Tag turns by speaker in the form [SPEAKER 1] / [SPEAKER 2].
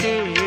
[SPEAKER 1] ter